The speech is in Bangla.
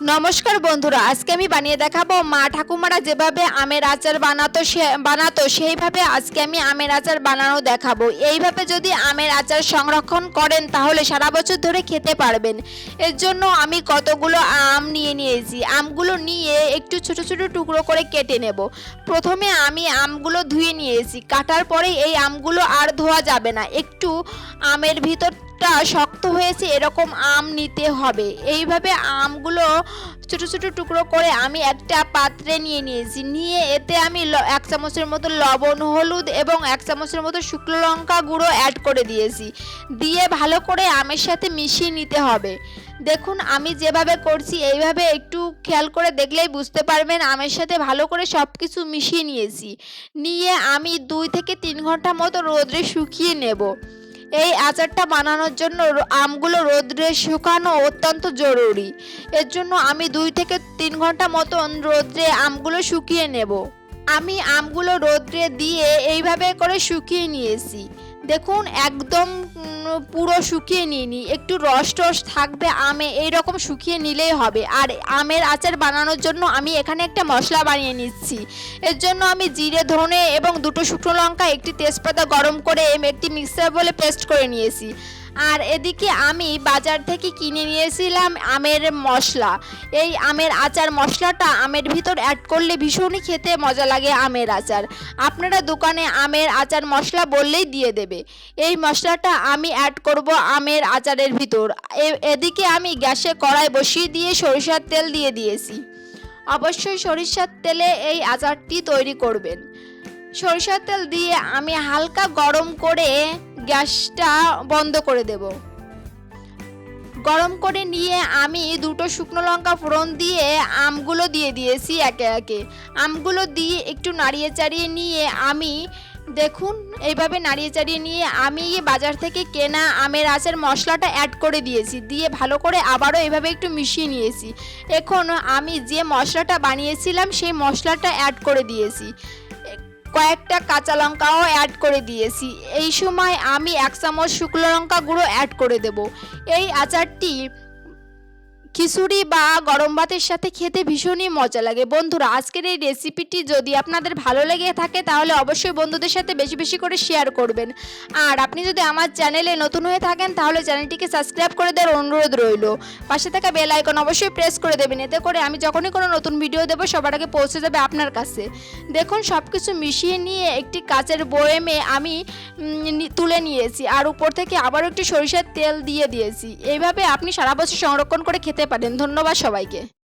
নমস্কার বন্ধুরা, আজকে আমি বানিয়ে দেখাবো মা ঠাকুমারা যেভাবে আমের আচার বানাতো সে, বানাতো, সেইভাবে আজকে আমি আমের আচার বানানো দেখাবো। এইভাবে যদি আমের আচার সংরক্ষণ করেন, তাহলে সারা বছর ধরে খেতে পারবেন। এর জন্য আমি কতগুলো আম নিয়ে নিয়েছি। আমগুলো নিয়ে একটু ছোট ছোট টুকরো করে কেটে নেব। প্রথমে আমি আমগুলো ধুয়ে নিয়েছি। কাটার পরে এই আমগুলো আর ধোয়া যাবে না। একটু আমের ভিতরটা শক্ত হয়েছে, এরকম আম নিতে হবে। এইভাবে আমগুলো ছোট ছোট টুকরো করে আমি একটা পাত্রে নিয়ে নিয়েছি। নিয়ে এতে আমি এক চামচের মতো লবণ, হলুদ এবং এক চামচের মতো শুকনো লঙ্কা গুঁড়ো অ্যাড করে দিয়েছি। দিয়ে ভালো করে আমের সাথে মিশিয়ে নিতে হবে। দেখুন, আমি যেভাবে করছি, এইভাবে একটু খেয়াল করে দেখলেই বুঝতে পারবেন আমের সাথে ভালো করে সব কিছু মিশিয়ে নিয়েছি। নিয়ে আমি দুই থেকে তিন ঘণ্টা মতো রোদ্রে শুকিয়ে নেব। এই আচারটা বানানোর জন্য আমগুলো রোদ্রে শুকানো অত্যন্ত জরুরি। এর জন্য আমি দুই থেকে তিন ঘণ্টা মতন রোদ্রে আমগুলো শুকিয়ে নেব। আমি আমগুলো রোদ্রে দিয়ে এইভাবে করে শুকিয়ে নিয়েছি। দেখুন, একদম পুরো শুকিয়ে নিইনি। একটু রস টস থাকবে, আমে এই রকম শুকিয়ে নিলেই হবে। আর আমের আচার বানানোর জন্য আমি এখানে একটা মশলা বানিয়ে নিচ্ছি। এর জন্য আমি জিরে, ধনে এবং দুটো শুকনো লঙ্কা, একটি তেজপাতা গরম করে একটি মিক্সার বলে পেস্ট করে নিয়েছি। আর এদিকে আমি বাজার থেকে কিনে নিয়েছিলাম আমের মশলা। এই আমের আচার মশলাটা আমের ভিতর অ্যাড করলে ভীষণই খেতে মজা লাগে আমের আচার। আপনারা দোকানে আমের আচার মশলা বললেই দিয়ে দেবে। এই মশলাটা আমি অ্যাড করব আমের আচারের ভিতর। এদিকে আমি গ্যাসে কড়াই বসিয়ে দিয়ে সরিষার তেল দিয়ে দিয়েছি। অবশ্যই সরিষার তেলে এই আচারটি তৈরি করবেন। সরিষার তেল দিয়ে আমি হালকা গরম করে গ্যাসটা বন্ধ করে দেব। গরম করে নিয়ে আমি দুটো শুকনো লঙ্কা ফোড়ন দিয়ে আমগুলো দিয়ে দিয়েছি একে একে। আমগুলো দিয়ে একটু নাড়িয়ে চাড়িয়ে নিয়ে আমি, দেখুন, এইভাবে নাড়িয়ে চাড়িয়ে নিয়ে আমি বাজার থেকে কেনা আমের আচার মশলাটা অ্যাড করে দিয়েছি। দিয়ে ভালো করে আবারও এভাবে একটু মিশিয়ে নিয়েছি। এখন আমি যে মশলাটা বানিয়েছিলাম, সেই মশলাটা অ্যাড করে দিয়েছি। কয়েকটা কাঁচা লঙ্কাও অ্যাড করে দিয়েছি। এই সময় আমি এক চামচ শুকনো লঙ্কা গুঁড়ো অ্যাড করে দেব। এই আচারটি খিচুড়ি বা গরম ভাতের সাথে খেতে ভীষণই মজা লাগে। বন্ধুরা, আজকের এই রেসিপিটি যদি আপনাদের ভালো লেগে থাকে, তাহলে অবশ্যই বন্ধুদের সাথে বেশি বেশি করে শেয়ার করবেন। আর আপনি যদি আমার চ্যানেলে নতুন হয়ে থাকেন, তাহলে চ্যানেলটিকে সাবস্ক্রাইব করে দেওয়ার অনুরোধ রইল। পাশে থাকা বেল আইকন অবশ্যই প্রেস করে দেবেন, এতে করে আমি যখনই কোনো নতুন ভিডিও দেবো, সবার আগে পৌঁছে যাবে আপনার কাছে। দেখুন সব কিছু মিশিয়ে নিয়ে একটি কাচের বয়েমে আমি তুলে নিয়েছি। আর উপর থেকে আবারও একটি সরিষার তেল দিয়ে দিয়েছি। এইভাবে আপনি সারা বছর সংরক্ষণ করে খেতে পারেন। ধন্যবাদ সবাইকে।